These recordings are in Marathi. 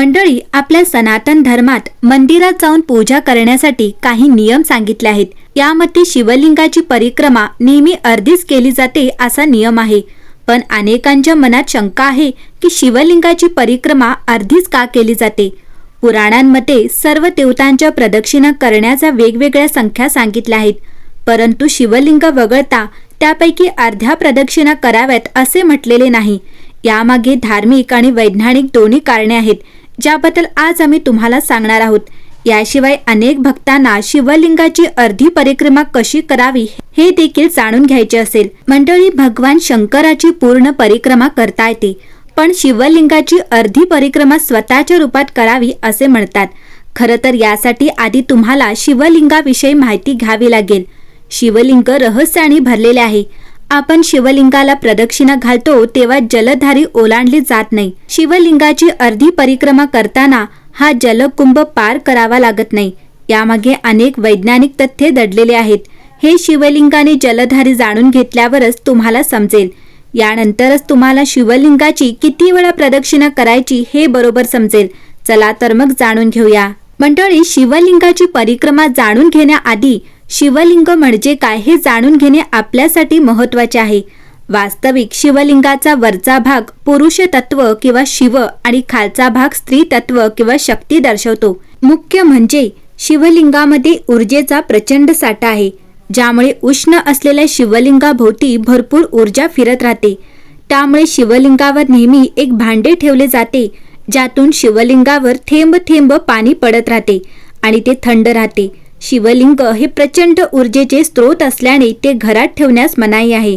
मंडळी आपल्या सनातन धर्मात मंदिरात जाऊन पूजा करण्यासाठी काही नियम सांगितले आहेत. यामध्ये शिवलिंगाची परिक्रमा नेहमी अर्धीच केली जाते असा नियम आहे. पण अनेकांच्या मनात शंका आहे की शिवलिंगाची परिक्रमा अर्धीच का केली जाते? पुराणांमध्ये सर्व देवतांच्या प्रदक्षिणा करण्याच्या वेगवेगळ्या संख्या सांगितल्या आहेत. परंतु शिवलिंग वगळता त्यापैकी अर्ध्या प्रदक्षिणा कराव्यात असे म्हटलेले नाही. यामागे धार्मिक आणि वैज्ञानिक दोन्ही कारणे आहेत. ज्याबद्दल आज आम्ही तुम्हाला सांगणार आहोत. याशिवाय अनेक भक्तांना शिवलिंगाची अर्धी परिक्रमा कशी करावी हे देखील जाणून घ्यायचे असेल. मंडळी भगवान शंकराची पूर्ण परिक्रमा करता येते. पण शिवलिंगाची अर्धी परिक्रमा स्वतःच्या रूपात करावी असे म्हणतात. खरं तर यासाठी आधी तुम्हाला शिवलिंगाविषयी माहिती घ्यावी लागेल. शिवलिंग रहस्याने भरलेले आहे. आपण शिवलिंगाला प्रदक्षिणा घालतो तेव्हा जलधारी ओलांडली जात नाही. शिवलिंगाची अर्धी परिक्रमा करताना हा जलकुंभ पार करावा लागत नाही. यामागे अनेक वैज्ञानिक तथ्ये दडलेले आहेत. हे शिवलिंगाने जलधारी जाणून घेतल्यावरच तुम्हाला समजेल. यानंतरच तुम्हाला शिवलिंगाची किती वेळा प्रदक्षिणा करायची हे बरोबर समजेल. चला तर मग जाणून घेऊया. मंडळी शिवलिंगाची परिक्रमा जाणून घेण्याआधी शिवलिंग म्हणजे काय हे जाणून घेणे आपल्यासाठी महत्त्वाचे आहे. वास्तविक शिवलिंगाचा वरचा भाग पुरुष तत्व किंवा शिव आणि खालचा भाग स्त्री तत्व किंवा शक्ती दर्शवतो. मुख्य म्हणजे शिवलिंगामध्ये ऊर्जेचा प्रचंड साठा आहे ज्यामुळे उष्ण असलेल्या शिवलिंगाभोवती भरपूर ऊर्जा फिरत राहते. त्यामुळे शिवलिंगावर नेहमी एक भांडे ठेवले जाते ज्यातून शिवलिंगावर थेंब थेंब पाणी पडत राहते आणि ते थंड राहते. शिवलिंग हे प्रचंड ऊर्जेचे स्रोत असल्याने ते घरात ठेवण्यास मनाई आहे.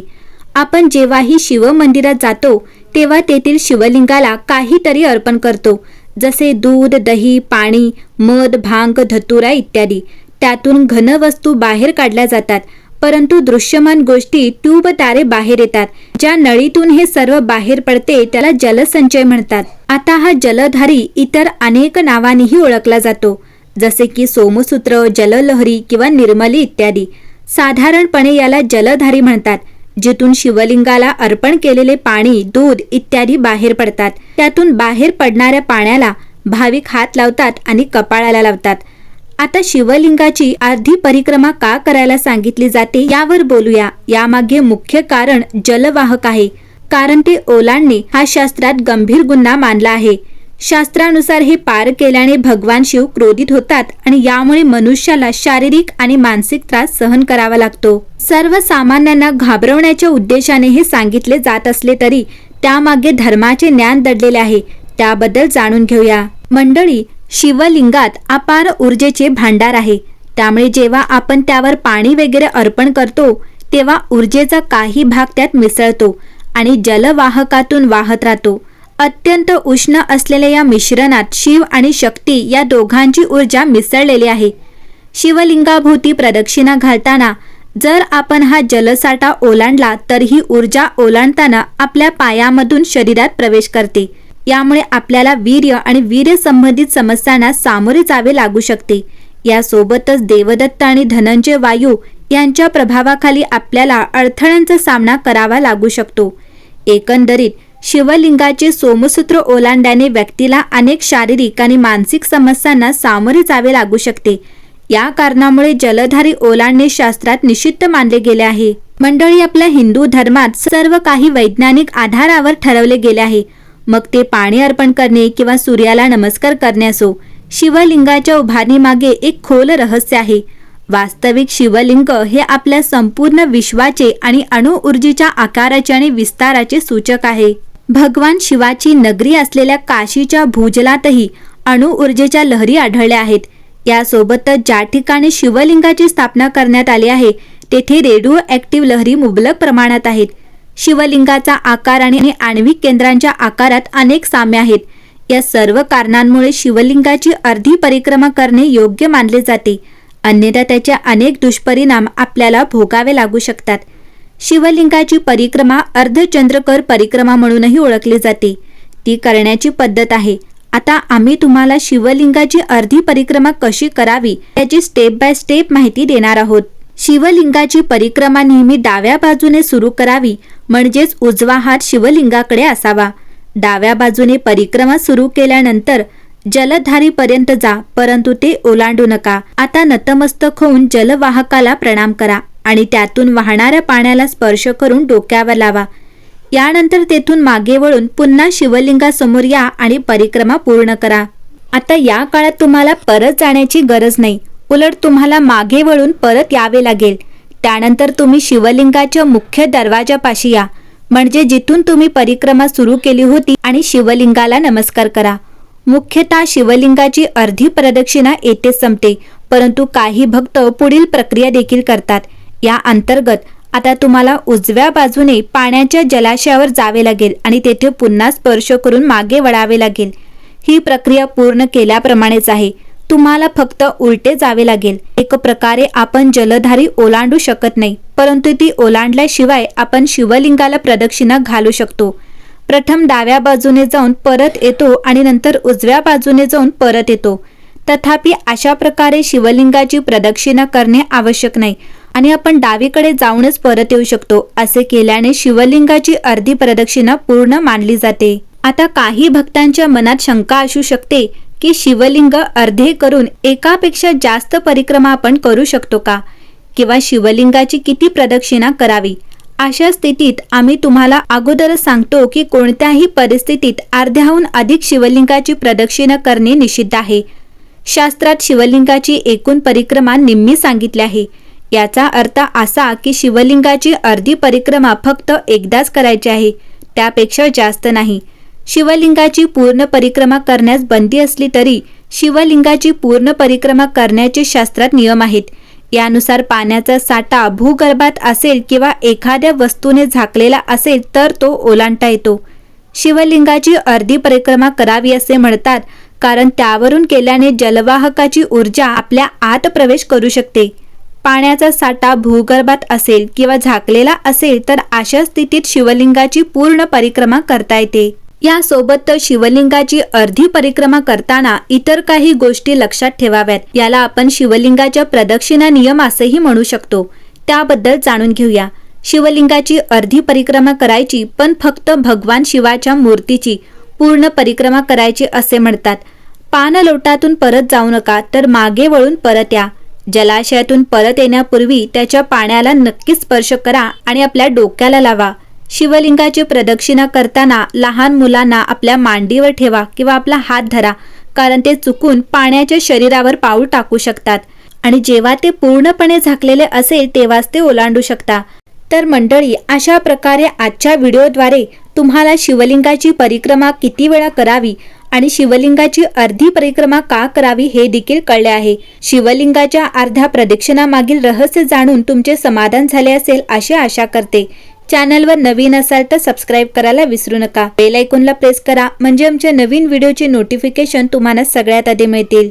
आपण जेव्हाही शिव मंदिरात जातो तेव्हा तेथील शिवलिंगाला काहीतरी अर्पण करतो जसे दूध दही पाणी मध भांग धतुरा इत्यादी. त्यातून घन वस्तू बाहेर काढल्या जातात परंतु दृश्यमान गोष्टी ट्यूब तारे बाहेर येतात ज्या नळीतून हे सर्व बाहेर पडते त्याला जलसंचय म्हणतात. आता हा जलधारी इतर अनेक नावांनीही ओळखला जातो. जसे की सोमसूत्र जललहरी किंवा निर्मली इत्यादी. साधारणपणे याला जलधारी म्हणतात जिथून शिवलिंगाला अर्पण केलेले पाणी दूध इत्यादी बाहेर पडतात. त्यातून बाहेर पडणाऱ्या पाण्याला भाविक हात लावतात आणि कपाळाला लावतात. आता शिवलिंगाची अर्धी परिक्रमा का करायला सांगितली जाते यावर बोलूया. यामागे मुख्य कारण जलवाहक आहे. कारण ते ओलांडणे हा शास्त्रात गंभीर गुन्हा मानला आहे. शास्त्रानुसार हे पार केल्याने भगवान शिव क्रोधित होतात आणि यामुळे मनुष्याला शारीरिक आणि मानसिक त्रास सहन करावा लागतो. सर्वसामान्यांना घाबरवण्याच्या उद्देशाने हे सांगितले जात असले तरी त्यामागे धर्माचे ज्ञान दडलेले आहे त्याबद्दल जाणून घेऊया. मंडळी शिवलिंगात अपार ऊर्जेचे भांडार आहे. त्यामुळे जेव्हा आपण त्यावर पाणी वगैरे अर्पण करतो तेव्हा ऊर्जेचा काही भाग त्यात मिसळतो आणि जलवाहकातून वाहत राहतो. अत्यंत उष्ण असलेल्या या मिश्रणात शिव आणि शक्ती या दोघांची ऊर्जा मिसळलेली आहे. शिवलिंगाभोवती प्रदक्षिणा घालताना जर आपण हा जलसाठा ओलांडला तर ही ऊर्जा ओलांडताना आपल्या पायामधून शरीरात प्रवेश करते. यामुळे आपल्याला वीर्य आणि वीर्य संबंधित समस्यांना सामोरे जावे लागू शकते. यासोबतच देवदत्त आणि धनंजय वायू यांच्या प्रभावाखाली आपल्याला अडथळ्यांचा सामना करावा लागू शकतो. एकंदरीत शिवलिंगाचे सोमसूत्र ओलांड्याने व्यक्तीला अनेक शारीरिक आणि मानसिक समस्यांना सामोरे जावे लागू शकते. या कारणामुळे जलधारी ओलांडणे शास्त्रात निषिद्ध मानले गेले आहे. मंडळी आपल्या हिंदू धर्मात सर्व काही वैज्ञानिक आधारावर ठरवले गेले आहे. मग ते पाणी अर्पण करणे किंवा सूर्याला नमस्कार करणे असो शिवलिंगाच्या उभारणीमागे एक खोल रहस्य आहे. वास्तविक शिवलिंग हे आपल्या संपूर्ण विश्वाचे आणि अणुऊर्जेच्या आकाराचे आणि विस्ताराचे सूचक आहे. भगवान शिवाची नगरी असलेल्या काशीच्या भूजलातही अणुऊर्जेच्या लहरी आढळल्या आहेत. यासोबतच ज्या ठिकाणी शिवलिंगाची स्थापना करण्यात आली आहे तेथे रेडिओ ॲक्टिव्ह लहरी मुबलक प्रमाणात आहेत. शिवलिंगाचा आकार आणि आण्विक केंद्रांच्या आकारात अनेक साम्य आहेत. या सर्व कारणांमुळे शिवलिंगाची अर्धी परिक्रमा करणे योग्य मानले जाते. अन्यथा त्याचे अनेक दुष्परिणाम आपल्याला भोगावे लागू शकतात. शिवलिंगाची परिक्रमा अर्धचंद्रकर परिक्रमा म्हणूनही ओळखली जाते. ती करण्याची पद्धत आहे. आता आम्ही तुम्हाला शिवलिंगाची अर्धी परिक्रमा कशी करावी याची स्टेप बाय स्टेप माहिती देणार आहोत. शिवलिंगाची परिक्रमा नेहमी डाव्या बाजूने सुरू करावी म्हणजेच उजवा हात शिवलिंगाकडे असावा. डाव्या बाजूने परिक्रमा सुरू केल्यानंतर जलधारीपर्यंत जा परंतु ते ओलांडू नका. आता नतमस्तक होऊन जलवाहकाला प्रणाम करा. आणि त्यातून वाहणाऱ्या पाण्याला स्पर्श करून डोक्यावर लावा. यानंतर तेथून मागे वळून पुन्हा शिवलिंगासमोर या आणि परिक्रमा पूर्ण करा. आता या काळात तुम्हाला परत जाण्याची गरज नाही. उलट तुम्हाला मागे वळून परत यावे लागेल. त्यानंतर तुम्ही शिवलिंगाच्या मुख्य दरवाजापाशी या. म्हणजे जिथून तुम्ही परिक्रमा सुरू केली होती आणि शिवलिंगाला नमस्कार करा. मुख्यतः शिवलिंगाची अर्धी प्रदक्षिणा येथे संपते परंतु काही भक्त पुढील प्रक्रिया देखील करतात. या अंतर्गत आता तुम्हाला उजव्या बाजूने पाण्याच्या जलाशयावर जावे लागेल आणि तेथे पुन्हा स्पर्श करून मागे वळावे लागेल. ही प्रक्रिया पूर्ण केल्याप्रमाणेच आहे. तुम्हाला फक्त उलटे जावे लागेल. एक प्रकारे आपण जलधारी ओलांडू शकत नाही परंतु ती ओलांडल्याशिवाय आपण शिवलिंगाला प्रदक्षिणा घालू शकतो. प्रथम डाव्या बाजूने जाऊन परत येतो आणि नंतर उजव्या बाजूने जाऊन परत येतो. तथापि अशा प्रकारे शिवलिंगाची प्रदक्षिणा करणे आवश्यक नाही. आणि आपण डावीकडे जाऊनच परत येऊ शकतो असे केल्याने शिवलिंगाची अर्धी प्रदक्षिणा पूर्ण मानली जाते. आता काही भक्तांच्या मनात शंका असू शकते की शिवलिंग अर्धे करून एकापेक्षा जास्त परिक्रमा आपण करू शकतो का? किंवा शिवलिंगाची किती प्रदक्षिणा करावी? अशा स्थितीत आम्ही तुम्हाला अगोदरच सांगतो की कोणत्याही परिस्थितीत अर्ध्याहून अधिक शिवलिंगाची प्रदक्षिणा करणे निषिद्ध आहे. शास्त्रात शिवलिंगाची एकूण परिक्रमा निम्मी सांगितली आहे. याचा अर्थ असा की शिवलिंगाची अर्धी परिक्रमा फक्त एकदाच करायची आहे त्यापेक्षा जास्त नाही. शिवलिंगाची पूर्ण परिक्रमा करण्यास बंदी असली तरी शिवलिंगाची पूर्ण परिक्रमा करण्याचे शास्त्रात नियम आहेत. यानुसार पाण्याचा साठा भूगर्भात असेल किंवा एखाद्या वस्तूने झाकलेला असेल तर तो ओलांडता येतो. शिवलिंगाची अर्धी परिक्रमा करावी असे म्हणतात कारण त्यावरून केल्याने जलवाहकाची ऊर्जा आपल्या आत प्रवेश करू शकते. पाण्याचा साठा भूगर्भात असेल किंवा झाकलेला असेल तर अशा स्थितीत शिवलिंगाची पूर्ण परिक्रमा करता येते. यासोबत शिवलिंगाची अर्धी परिक्रमा करताना इतर काही गोष्टी लक्षात ठेवाव्यात. याला आपण शिवलिंगाच्या प्रदक्षिणा नियम असेही म्हणू शकतो. त्याबद्दल जाणून घेऊया. शिवलिंगाची अर्धी परिक्रमा करायची पण फक्त भगवान शिवाच्या मूर्तीची पूर्ण परिक्रमा करायची असे म्हणतात. पानलोटातून परत जाऊ नका तर मागे वळून परत या. जलाशयातून परत येण्यापूर्वी त्याच्या पाण्याला नक्की स्पर्श करा आणि आपल्या डोक्याला लावा. शिवलिंगाची प्रदक्षिणा करताना लहान मुलांना आपल्या मांडीवर ठेवा किंवा आपला हात धरा कारण ते चुकून पाण्याच्या शरीरावर पाऊल टाकू शकतात. आणि जेव्हा ते पूर्णपणे झाकलेले असेल तेव्हाच ते ओलांडू शकता. तर मंडळी अशा प्रकारे आजच्या व्हिडिओद्वारे तुम्हाला शिवलिंगाची परिक्रमा किती वेळा करावी आणि शिवलिंगाची अर्धी परिक्रमा का करावी हे देखील कळले आहे. शिवलिंगाच्या अर्ध्या प्रदक्षिणामागील रहस्य जाणून तुमचे समाधान झाले असेल अशी आशा करते. चॅनलवर नवीन असाल तर सबस्क्राईब करायला विसरू नका. बेल आयकॉनला प्रेस करा म्हणजे आमच्या नवीन व्हिडिओचे नोटिफिकेशन तुम्हाला सगळ्यात आधी मिळतील.